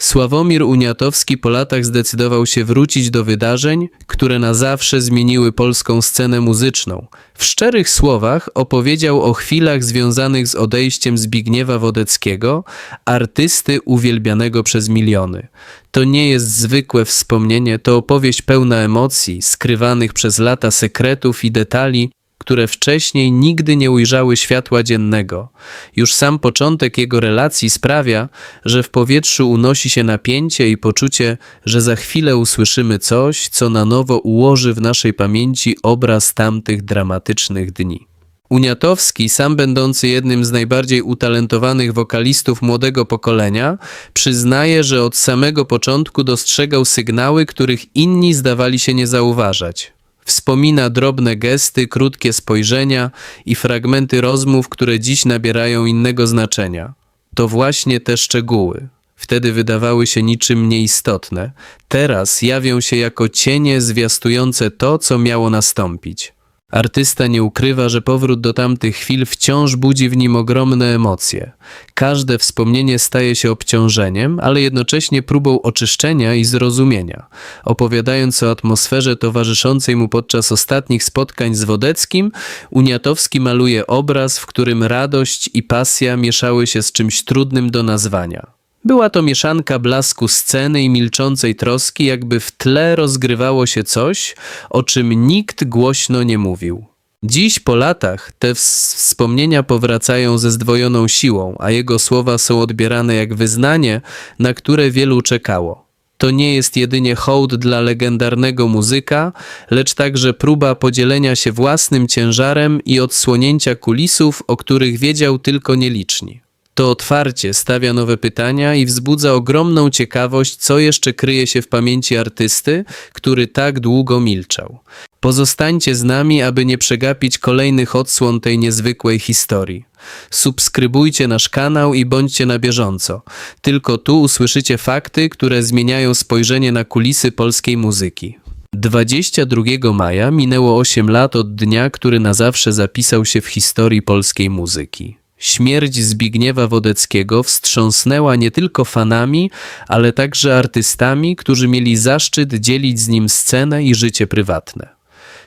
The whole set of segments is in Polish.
Sławomir Uniatowski po latach zdecydował się wrócić do wydarzeń, które na zawsze zmieniły polską scenę muzyczną. W szczerych słowach opowiedział o chwilach związanych z odejściem Zbigniewa Wodeckiego, artysty uwielbianego przez miliony. To nie jest zwykłe wspomnienie, to opowieść pełna emocji, skrywanych przez lata sekretów i detali, które wcześniej nigdy nie ujrzały światła dziennego. Już sam początek jego relacji sprawia, że w powietrzu unosi się napięcie i poczucie, że za chwilę usłyszymy coś, co na nowo ułoży w naszej pamięci obraz tamtych dramatycznych dni. Uniatowski, sam będący jednym z najbardziej utalentowanych wokalistów młodego pokolenia, przyznaje, że od samego początku dostrzegał sygnały, których inni zdawali się nie zauważać. Wspomina drobne gesty, krótkie spojrzenia i fragmenty rozmów, które dziś nabierają innego znaczenia. To właśnie te szczegóły. Wtedy wydawały się niczym nieistotne, teraz jawią się jako cienie zwiastujące to, co miało nastąpić. Artysta nie ukrywa, że powrót do tamtych chwil wciąż budzi w nim ogromne emocje. Każde wspomnienie staje się obciążeniem, ale jednocześnie próbą oczyszczenia i zrozumienia. Opowiadając o atmosferze towarzyszącej mu podczas ostatnich spotkań z Wodeckim, Uniatowski maluje obraz, w którym radość i pasja mieszały się z czymś trudnym do nazwania. Była to mieszanka blasku sceny i milczącej troski, jakby w tle rozgrywało się coś, o czym nikt głośno nie mówił. Dziś po latach te ws- wspomnienia powracają ze zdwojoną siłą, a jego słowa są odbierane jak wyznanie, na które wielu czekało. To nie jest jedynie hołd dla legendarnego muzyka, lecz także próba podzielenia się własnym ciężarem i odsłonięcia kulisów, o których wiedział tylko nieliczni. To otwarcie stawia nowe pytania i wzbudza ogromną ciekawość, co jeszcze kryje się w pamięci artysty, który tak długo milczał. Pozostańcie z nami, aby nie przegapić kolejnych odsłon tej niezwykłej historii. Subskrybujcie nasz kanał i bądźcie na bieżąco. Tylko tu usłyszycie fakty, które zmieniają spojrzenie na kulisy polskiej muzyki. 22 maja minęło 8 lat od dnia, który na zawsze zapisał się w historii polskiej muzyki. Śmierć Zbigniewa Wodeckiego wstrząsnęła nie tylko fanami, ale także artystami, którzy mieli zaszczyt dzielić z nim scenę i życie prywatne.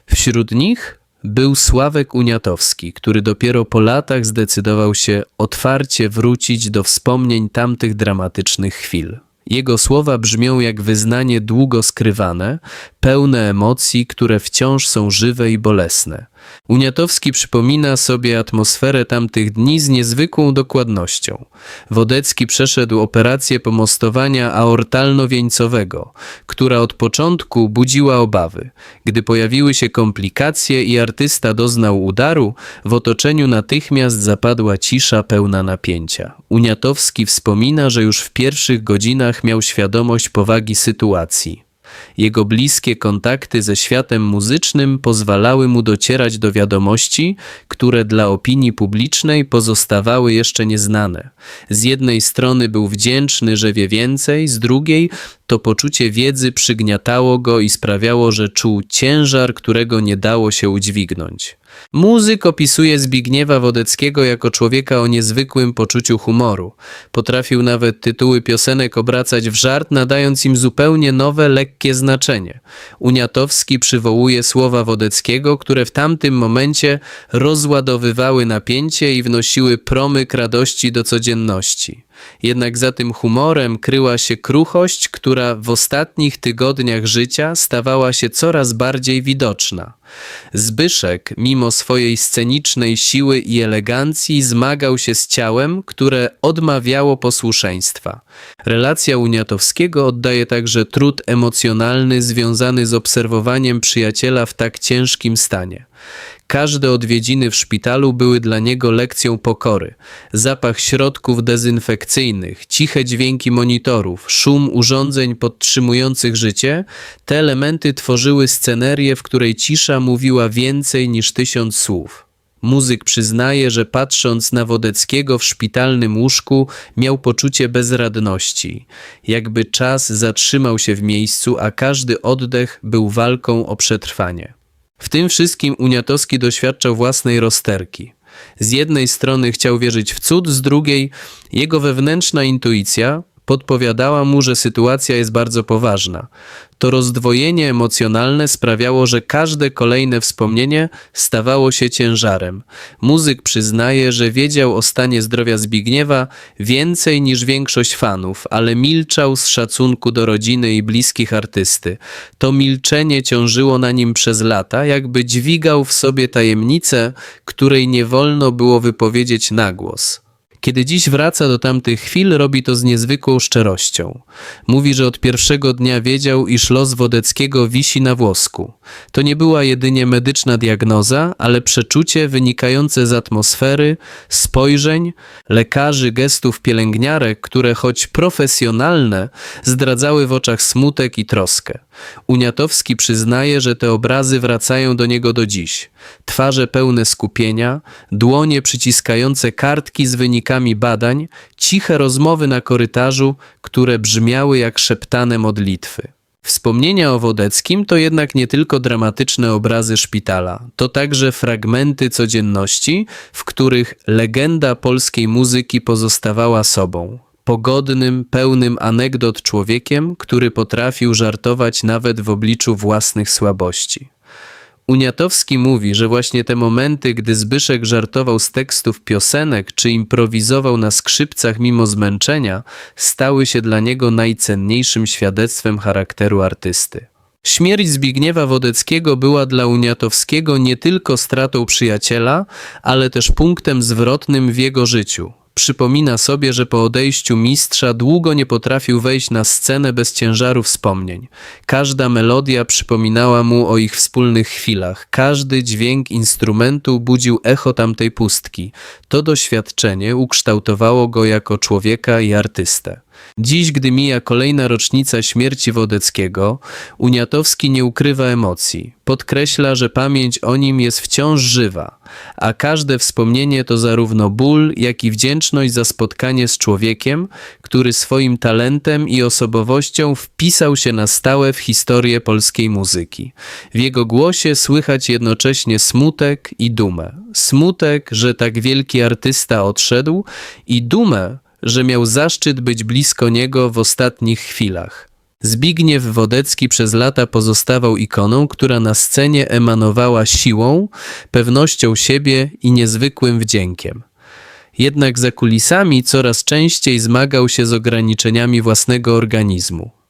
Wśród nich był Sławek Uniatowski, który dopiero po latach zdecydował się otwarcie wrócić do wspomnień tamtych dramatycznych chwil. Jego słowa brzmią jak wyznanie długo skrywane, pełne emocji, które wciąż są żywe i bolesne. Uniatowski przypomina sobie atmosferę tamtych dni z niezwykłą dokładnością. Wodecki przeszedł operację pomostowania aortalno-wieńcowego, która od początku budziła obawy. Gdy pojawiły się komplikacje i artysta doznał udaru, w otoczeniu natychmiast zapadła cisza pełna napięcia. Uniatowski wspomina, że już w pierwszych godzinach miał świadomość powagi sytuacji. Jego bliskie kontakty ze światem muzycznym pozwalały mu docierać do wiadomości, które dla opinii publicznej pozostawały jeszcze nieznane. Z jednej strony był wdzięczny, że wie więcej, z drugiej to poczucie wiedzy przygniatało go i sprawiało, że czuł ciężar, którego nie dało się udźwignąć. Muzyk opisuje Zbigniewa Wodeckiego jako człowieka o niezwykłym poczuciu humoru. Potrafił nawet tytuły piosenek obracać w żart, nadając im zupełnie nowe, lekkie znaczenie. Uniatowski przywołuje słowa Wodeckiego, które w tamtym momencie rozładowywały napięcie i wnosiły promyk radości do codzienności. Jednak za tym humorem kryła się kruchość, która w ostatnich tygodniach życia stawała się coraz bardziej widoczna. Zbyszek, mimo swojej scenicznej siły i elegancji, zmagał się z ciałem, które odmawiało posłuszeństwa. Relacja Uniatowskiego oddaje także trud emocjonalny związany z obserwowaniem przyjaciela w tak ciężkim stanie. Każde odwiedziny w szpitalu były dla niego lekcją pokory. Zapach środków dezynfekcyjnych, ciche dźwięki monitorów, szum urządzeń podtrzymujących życie te elementy tworzyły scenerię, w której cisza mówiła więcej niż tysiąc słów. Muzyk przyznaje, że patrząc na Wodeckiego w szpitalnym łóżku, miał poczucie bezradności. Jakby czas zatrzymał się w miejscu, a każdy oddech był walką o przetrwanie. W tym wszystkim Uniatowski doświadczał własnej rozterki. Z jednej strony chciał wierzyć w cud, z drugiej jego wewnętrzna intuicja Podpowiadała mu, że sytuacja jest bardzo poważna. To rozdwojenie emocjonalne sprawiało, że każde kolejne wspomnienie stawało się ciężarem. Muzyk przyznaje, że wiedział o stanie zdrowia Zbigniewa więcej niż większość fanów, ale milczał z szacunku do rodziny i bliskich artysty. To milczenie ciążyło na nim przez lata, jakby dźwigał w sobie tajemnicę, której nie wolno było wypowiedzieć na głos. Kiedy dziś wraca do tamtych chwil, robi to z niezwykłą szczerością. Mówi, że od pierwszego dnia wiedział, iż los Wodeckiego wisi na włosku. To nie była jedynie medyczna diagnoza, ale przeczucie wynikające z atmosfery, spojrzeń, lekarzy, gestów pielęgniarek, które choć profesjonalne, zdradzały w oczach smutek i troskę. Uniatowski przyznaje, że te obrazy wracają do niego do dziś. Twarze pełne skupienia, dłonie przyciskające kartki z wynikami badań, ciche rozmowy na korytarzu, które brzmiały jak szeptane modlitwy. Wspomnienia o Wodeckim to jednak nie tylko dramatyczne obrazy szpitala, to także fragmenty codzienności, w których legenda polskiej muzyki pozostawała sobą. Pogodnym, pełnym anegdot człowiekiem, który potrafił żartować nawet w obliczu własnych słabości. Uniatowski mówi, że właśnie te momenty, gdy Zbyszek żartował z tekstów piosenek czy improwizował na skrzypcach mimo zmęczenia, stały się dla niego najcenniejszym świadectwem charakteru artysty. Śmierć Zbigniewa Wodeckiego była dla Uniatowskiego nie tylko stratą przyjaciela, ale też punktem zwrotnym w jego życiu. Przypomina sobie, że po odejściu mistrza długo nie potrafił wejść na scenę bez ciężaru wspomnień. Każda melodia przypominała mu o ich wspólnych chwilach. Każdy dźwięk instrumentu budził echo tamtej pustki. To doświadczenie ukształtowało go jako człowieka i artystę. Dziś, gdy mija kolejna rocznica śmierci Wodeckiego, Uniatowski nie ukrywa emocji. Podkreśla, że pamięć o nim jest wciąż żywa, a każde wspomnienie to zarówno ból, jak i wdzięczność za spotkanie z człowiekiem, który swoim talentem i osobowością wpisał się na stałe w historię polskiej muzyki. W jego głosie słychać jednocześnie smutek i dumę. Smutek, że tak wielki artysta odszedł i dumę, że miał zaszczyt być blisko niego w ostatnich chwilach. Zbigniew Wodecki przez lata pozostawał ikoną, która na scenie emanowała siłą, pewnością siebie i niezwykłym wdziękiem. Jednak za kulisami coraz częściej zmagał się z ograniczeniami własnego organizmu.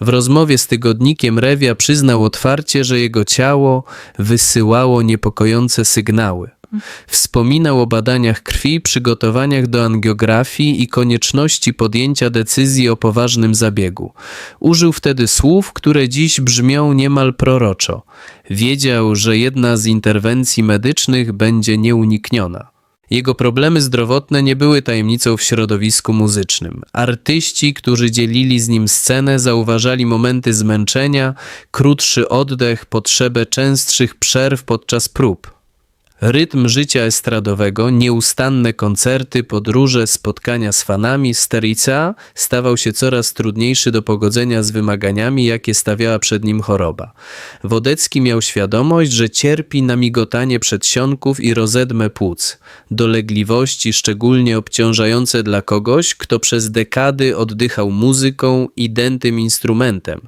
W rozmowie z tygodnikiem Rewia przyznał otwarcie, że jego ciało wysyłało niepokojące sygnały. Wspominał o badaniach krwi, przygotowaniach do angiografii i konieczności podjęcia decyzji o poważnym zabiegu. Użył wtedy słów, które dziś brzmią niemal proroczo. Wiedział, że jedna z interwencji medycznych będzie nieunikniona. Jego problemy zdrowotne nie były tajemnicą w środowisku muzycznym. Artyści, którzy dzielili z nim scenę, zauważali momenty zmęczenia, krótszy oddech, potrzebę częstszych przerw podczas prób. Rytm życia estradowego, nieustanne koncerty, podróże, spotkania z fanami, Sterica stawał się coraz trudniejszy do pogodzenia z wymaganiami, jakie stawiała przed nim choroba. Wodecki miał świadomość, że cierpi na migotanie przedsionków i rozedmę płuc, dolegliwości szczególnie obciążające dla kogoś, kto przez dekady oddychał muzyką i dętym instrumentem.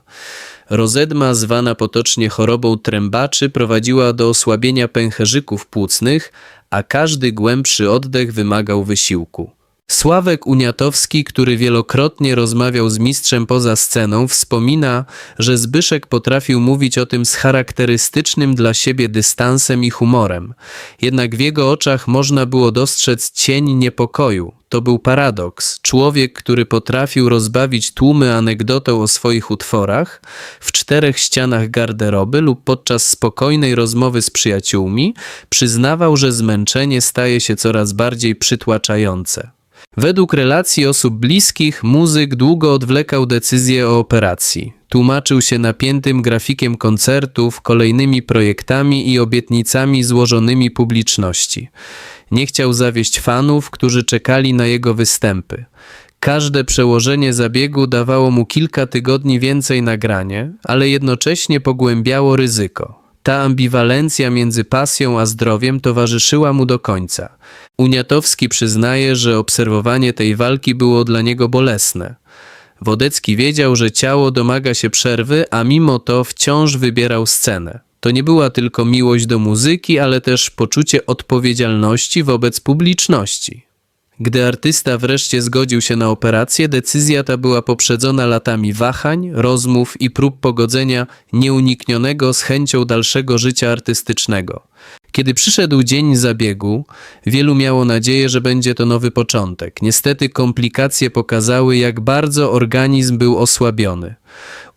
Rozedma, zwana potocznie chorobą trębaczy, prowadziła do osłabienia pęcherzyków płucnych, a każdy głębszy oddech wymagał wysiłku. Sławek Uniatowski, który wielokrotnie rozmawiał z mistrzem poza sceną, wspomina, że Zbyszek potrafił mówić o tym z charakterystycznym dla siebie dystansem i humorem. Jednak w jego oczach można było dostrzec cień niepokoju. To był paradoks. Człowiek, który potrafił rozbawić tłumy anegdotą o swoich utworach, w czterech ścianach garderoby lub podczas spokojnej rozmowy z przyjaciółmi, przyznawał, że zmęczenie staje się coraz bardziej przytłaczające. Według relacji osób bliskich, muzyk długo odwlekał decyzję o operacji. Tłumaczył się napiętym grafikiem koncertów, kolejnymi projektami i obietnicami złożonymi publiczności. Nie chciał zawieść fanów, którzy czekali na jego występy. Każde przełożenie zabiegu dawało mu kilka tygodni więcej nagranie, ale jednocześnie pogłębiało ryzyko. Ta ambiwalencja między pasją a zdrowiem towarzyszyła mu do końca. Uniatowski przyznaje, że obserwowanie tej walki było dla niego bolesne. Wodecki wiedział, że ciało domaga się przerwy, a mimo to wciąż wybierał scenę. To nie była tylko miłość do muzyki, ale też poczucie odpowiedzialności wobec publiczności. Gdy artysta wreszcie zgodził się na operację, decyzja ta była poprzedzona latami wahań, rozmów i prób pogodzenia nieuniknionego z chęcią dalszego życia artystycznego. Kiedy przyszedł dzień zabiegu, wielu miało nadzieję, że będzie to nowy początek. Niestety komplikacje pokazały, jak bardzo organizm był osłabiony.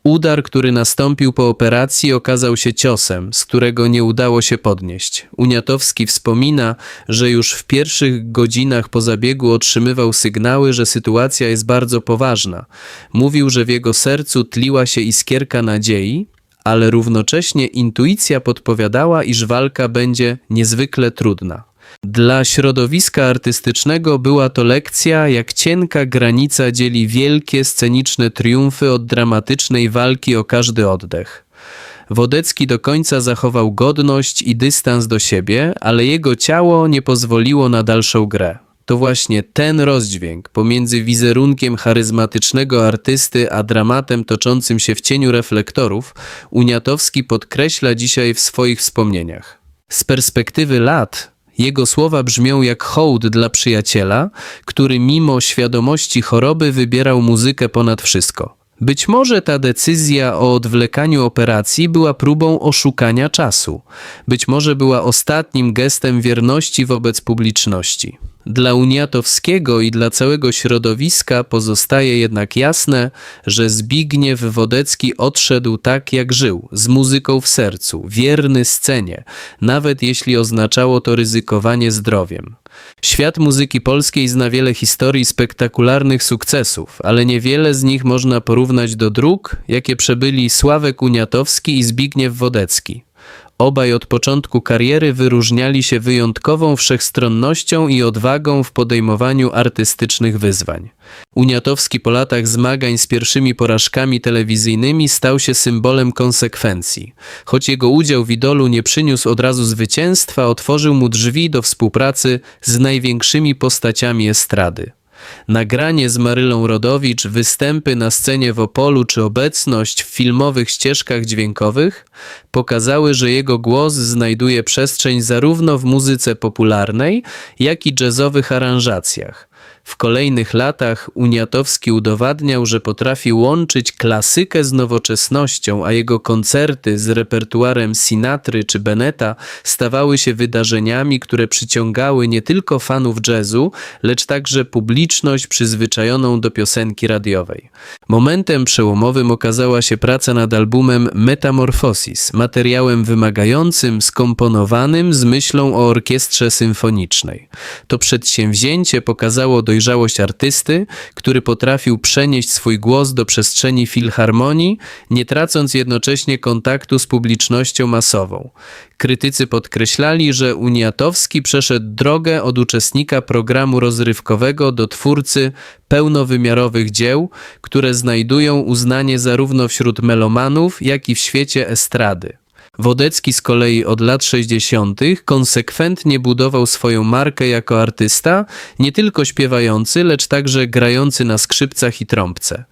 Udar, który nastąpił po operacji, okazał się ciosem, z którego nie udało się podnieść. Uniatowski wspomina, że już w pierwszych godzinach po zabiegu otrzymywał sygnały, że sytuacja jest bardzo poważna. Mówił, że w jego sercu tliła się iskierka nadziei, ale równocześnie intuicja podpowiadała, iż walka będzie niezwykle trudna. Dla środowiska artystycznego była to lekcja, jak cienka granica dzieli wielkie sceniczne triumfy od dramatycznej walki o każdy oddech. Wodecki do końca zachował godność i dystans do siebie, ale jego ciało nie pozwoliło na dalszą grę. To właśnie ten rozdźwięk pomiędzy wizerunkiem charyzmatycznego artysty a dramatem toczącym się w cieniu reflektorów Uniatowski podkreśla dzisiaj w swoich wspomnieniach. Z perspektywy lat jego słowa brzmią jak hołd dla przyjaciela, który mimo świadomości choroby wybierał muzykę ponad wszystko. Być może ta decyzja o odwlekaniu operacji była próbą oszukania czasu. Być może była ostatnim gestem wierności wobec publiczności. Dla Uniatowskiego i dla całego środowiska pozostaje jednak jasne, że Zbigniew Wodecki odszedł tak jak żył, z muzyką w sercu, wierny scenie, nawet jeśli oznaczało to ryzykowanie zdrowiem. Świat muzyki polskiej zna wiele historii spektakularnych sukcesów, ale niewiele z nich można porównać do dróg, jakie przebyli Sławek Uniatowski i Zbigniew Wodecki. Obaj od początku kariery wyróżniali się wyjątkową wszechstronnością i odwagą w podejmowaniu artystycznych wyzwań. Uniatowski po latach zmagań z pierwszymi porażkami telewizyjnymi stał się symbolem konsekwencji. Choć jego udział w idolu nie przyniósł od razu zwycięstwa, otworzył mu drzwi do współpracy z największymi postaciami estrady. Nagranie z Marylą Rodowicz, występy na scenie w Opolu czy obecność w filmowych ścieżkach dźwiękowych pokazały, że jego głos znajduje przestrzeń zarówno w muzyce popularnej, jak i jazzowych aranżacjach. W kolejnych latach Uniatowski udowadniał, że potrafi łączyć klasykę z nowoczesnością, a jego koncerty z repertuarem Sinatry czy Beneta stawały się wydarzeniami, które przyciągały nie tylko fanów jazzu, lecz także publiczność przyzwyczajoną do piosenki radiowej. Momentem przełomowym okazała się praca nad albumem Metamorphosis, materiałem wymagającym, skomponowanym z myślą o orkiestrze symfonicznej. To przedsięwzięcie pokazało dojrzałość artysty, który potrafił przenieść swój głos do przestrzeni filharmonii, nie tracąc jednocześnie kontaktu z publicznością masową. Krytycy podkreślali, że Uniatowski przeszedł drogę od uczestnika programu rozrywkowego do twórcy pełnowymiarowych dzieł, które znajdują uznanie zarówno wśród melomanów, jak i w świecie estrady. Wodecki z kolei od lat 60. konsekwentnie budował swoją markę jako artysta, nie tylko śpiewający, lecz także grający na skrzypcach i trąbce.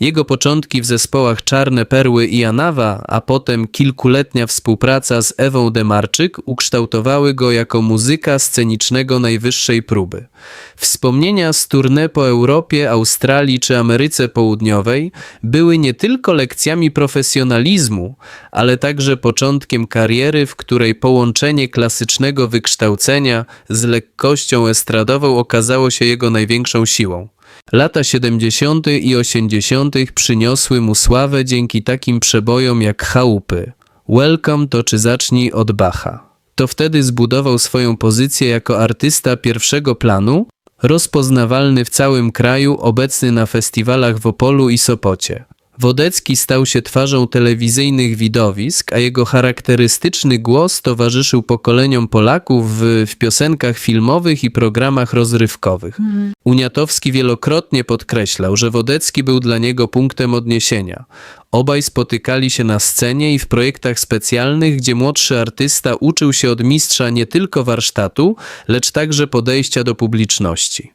Jego początki w zespołach Czarne Perły i Anawa, a potem kilkuletnia współpraca z Ewą Demarczyk ukształtowały go jako muzyka scenicznego najwyższej próby. Wspomnienia z tournée po Europie, Australii czy Ameryce Południowej były nie tylko lekcjami profesjonalizmu, ale także początkiem kariery, w której połączenie klasycznego wykształcenia z lekkością estradową okazało się jego największą siłą. Lata 70. i 80. przyniosły mu sławę dzięki takim przebojom jak Chałupy, Welcome to czy zacznij od Bacha. To wtedy zbudował swoją pozycję jako artysta pierwszego planu, rozpoznawalny w całym kraju, obecny na festiwalach w Opolu i Sopocie. Wodecki stał się twarzą telewizyjnych widowisk, a jego charakterystyczny głos towarzyszył pokoleniom Polaków w, w piosenkach filmowych i programach rozrywkowych. Uniatowski wielokrotnie podkreślał, że Wodecki był dla niego punktem odniesienia. Obaj spotykali się na scenie i w projektach specjalnych, gdzie młodszy artysta uczył się od mistrza nie tylko warsztatu, lecz także podejścia do publiczności.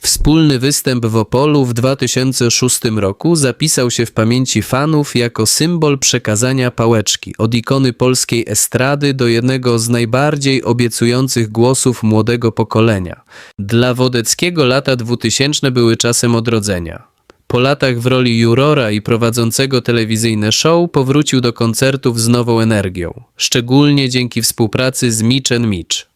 Wspólny występ w Opolu w 2006 roku zapisał się w pamięci fanów jako symbol przekazania pałeczki od ikony polskiej estrady do jednego z najbardziej obiecujących głosów młodego pokolenia. Dla Wodeckiego lata 2000 były czasem odrodzenia. Po latach w roli jurora i prowadzącego telewizyjne show powrócił do koncertów z nową energią, szczególnie dzięki współpracy z Mitch Mitch.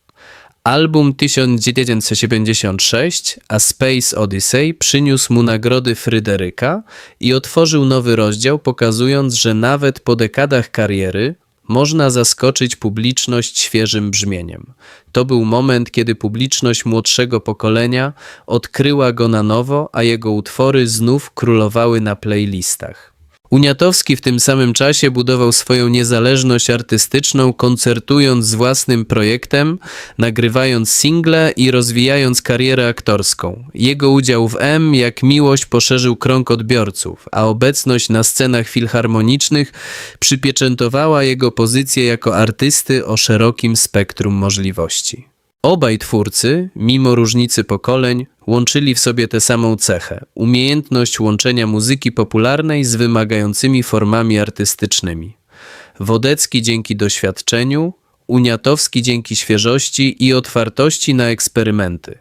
Album 1976, A Space Odyssey, przyniósł mu nagrody Fryderyka i otworzył nowy rozdział, pokazując, że nawet po dekadach kariery można zaskoczyć publiczność świeżym brzmieniem. To był moment, kiedy publiczność młodszego pokolenia odkryła go na nowo, a jego utwory znów królowały na playlistach. Uniatowski w tym samym czasie budował swoją niezależność artystyczną, koncertując z własnym projektem, nagrywając single i rozwijając karierę aktorską. Jego udział w M jak miłość poszerzył krąg odbiorców, a obecność na scenach filharmonicznych przypieczętowała jego pozycję jako artysty o szerokim spektrum możliwości. Obaj twórcy, mimo różnicy pokoleń, łączyli w sobie tę samą cechę umiejętność łączenia muzyki popularnej z wymagającymi formami artystycznymi. Wodecki dzięki doświadczeniu, Uniatowski dzięki świeżości i otwartości na eksperymenty.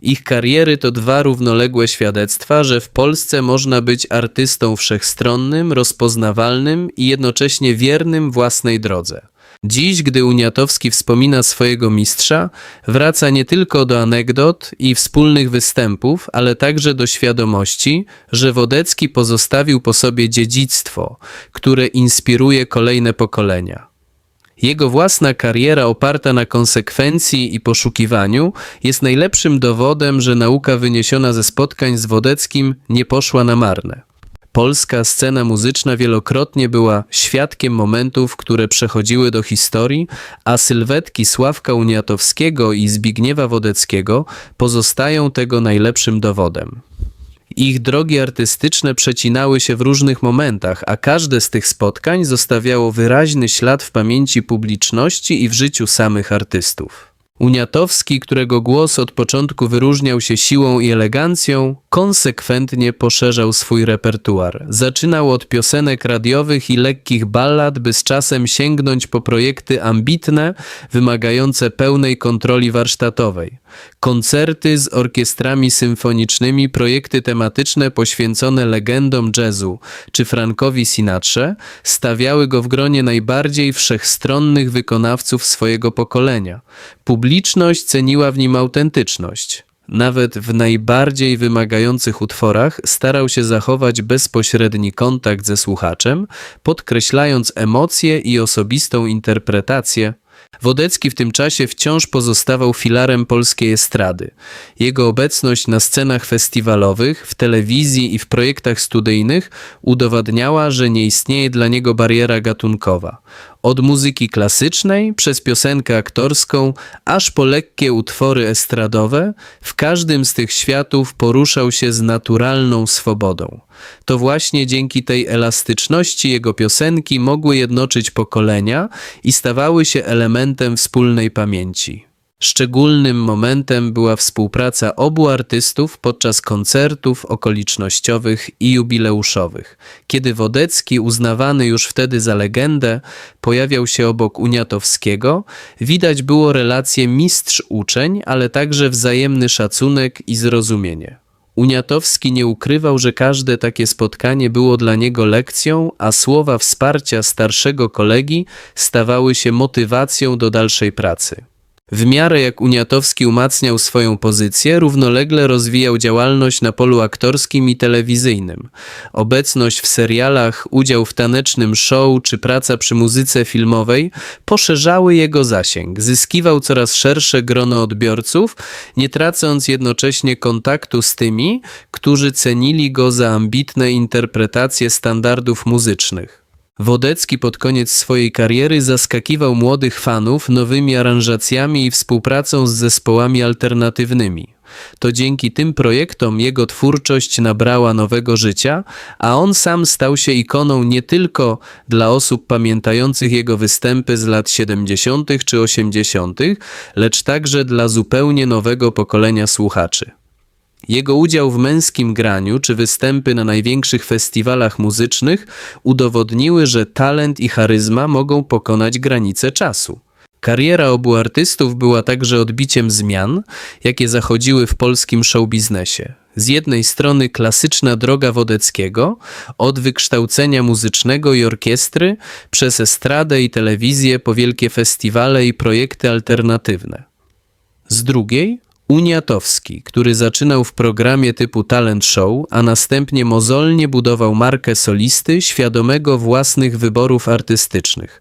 Ich kariery to dwa równoległe świadectwa, że w Polsce można być artystą wszechstronnym, rozpoznawalnym i jednocześnie wiernym własnej drodze. Dziś, gdy Uniatowski wspomina swojego mistrza, wraca nie tylko do anegdot i wspólnych występów, ale także do świadomości, że Wodecki pozostawił po sobie dziedzictwo, które inspiruje kolejne pokolenia. Jego własna kariera oparta na konsekwencji i poszukiwaniu jest najlepszym dowodem, że nauka wyniesiona ze spotkań z Wodeckim nie poszła na marne. Polska scena muzyczna wielokrotnie była świadkiem momentów, które przechodziły do historii, a sylwetki Sławka Uniatowskiego i Zbigniewa Wodeckiego pozostają tego najlepszym dowodem. Ich drogi artystyczne przecinały się w różnych momentach, a każde z tych spotkań zostawiało wyraźny ślad w pamięci publiczności i w życiu samych artystów. Uniatowski, którego głos od początku wyróżniał się siłą i elegancją, konsekwentnie poszerzał swój repertuar. Zaczynał od piosenek radiowych i lekkich ballad, by z czasem sięgnąć po projekty ambitne, wymagające pełnej kontroli warsztatowej. Koncerty z orkiestrami symfonicznymi, projekty tematyczne poświęcone legendom jazzu czy Frankowi Sinatrze stawiały go w gronie najbardziej wszechstronnych wykonawców swojego pokolenia. Publiczność ceniła w nim autentyczność. Nawet w najbardziej wymagających utworach starał się zachować bezpośredni kontakt ze słuchaczem, podkreślając emocje i osobistą interpretację Wodecki w tym czasie wciąż pozostawał filarem polskiej estrady. Jego obecność na scenach festiwalowych, w telewizji i w projektach studyjnych udowadniała, że nie istnieje dla niego bariera gatunkowa. Od muzyki klasycznej, przez piosenkę aktorską, aż po lekkie utwory estradowe, w każdym z tych światów poruszał się z naturalną swobodą. To właśnie dzięki tej elastyczności jego piosenki mogły jednoczyć pokolenia i stawały się elementem wspólnej pamięci. Szczególnym momentem była współpraca obu artystów podczas koncertów okolicznościowych i jubileuszowych, kiedy Wodecki, uznawany już wtedy za legendę, pojawiał się obok Uniatowskiego, widać było relację mistrz-uczeń, ale także wzajemny szacunek i zrozumienie. Uniatowski nie ukrywał, że każde takie spotkanie było dla niego lekcją, a słowa wsparcia starszego kolegi stawały się motywacją do dalszej pracy. W miarę jak Uniatowski umacniał swoją pozycję, równolegle rozwijał działalność na polu aktorskim i telewizyjnym. Obecność w serialach, udział w tanecznym show czy praca przy muzyce filmowej poszerzały jego zasięg. Zyskiwał coraz szersze grono odbiorców, nie tracąc jednocześnie kontaktu z tymi, którzy cenili go za ambitne interpretacje standardów muzycznych. Wodecki pod koniec swojej kariery zaskakiwał młodych fanów nowymi aranżacjami i współpracą z zespołami alternatywnymi. To dzięki tym projektom jego twórczość nabrała nowego życia, a on sam stał się ikoną nie tylko dla osób pamiętających jego występy z lat 70. czy 80., lecz także dla zupełnie nowego pokolenia słuchaczy. Jego udział w męskim graniu czy występy na największych festiwalach muzycznych udowodniły, że talent i charyzma mogą pokonać granice czasu. Kariera obu artystów była także odbiciem zmian, jakie zachodziły w polskim showbiznesie. Z jednej strony klasyczna droga Wodeckiego, od wykształcenia muzycznego i orkiestry, przez estradę i telewizję po wielkie festiwale i projekty alternatywne. Z drugiej Uniatowski, który zaczynał w programie typu talent show, a następnie mozolnie budował markę solisty świadomego własnych wyborów artystycznych.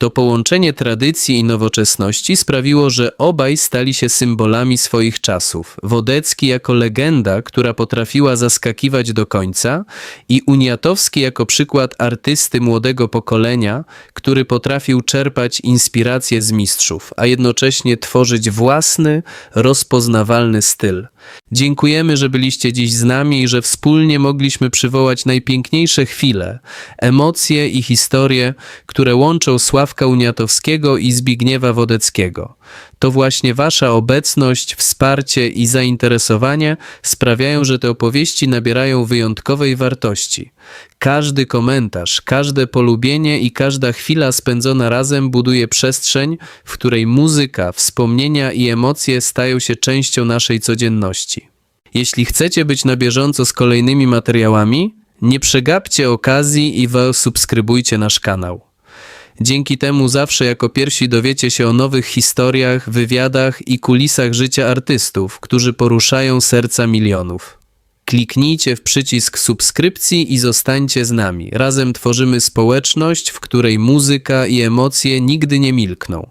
To połączenie tradycji i nowoczesności sprawiło, że obaj stali się symbolami swoich czasów. Wodecki jako legenda, która potrafiła zaskakiwać do końca, i Uniatowski jako przykład artysty młodego pokolenia, który potrafił czerpać inspiracje z mistrzów, a jednocześnie tworzyć własny, rozpoznawalny styl. Dziękujemy, że byliście dziś z nami i że wspólnie mogliśmy przywołać najpiękniejsze chwile, emocje i historie, które łączą Sławka Uniatowskiego i Zbigniewa Wodeckiego. To właśnie Wasza obecność, wsparcie i zainteresowanie sprawiają, że te opowieści nabierają wyjątkowej wartości. Każdy komentarz, każde polubienie i każda chwila spędzona razem buduje przestrzeń, w której muzyka, wspomnienia i emocje stają się częścią naszej codzienności. Jeśli chcecie być na bieżąco z kolejnymi materiałami, nie przegapcie okazji i subskrybujcie nasz kanał. Dzięki temu zawsze jako pierwsi dowiecie się o nowych historiach, wywiadach i kulisach życia artystów, którzy poruszają serca milionów. Kliknijcie w przycisk subskrypcji i zostańcie z nami. Razem tworzymy społeczność, w której muzyka i emocje nigdy nie milkną.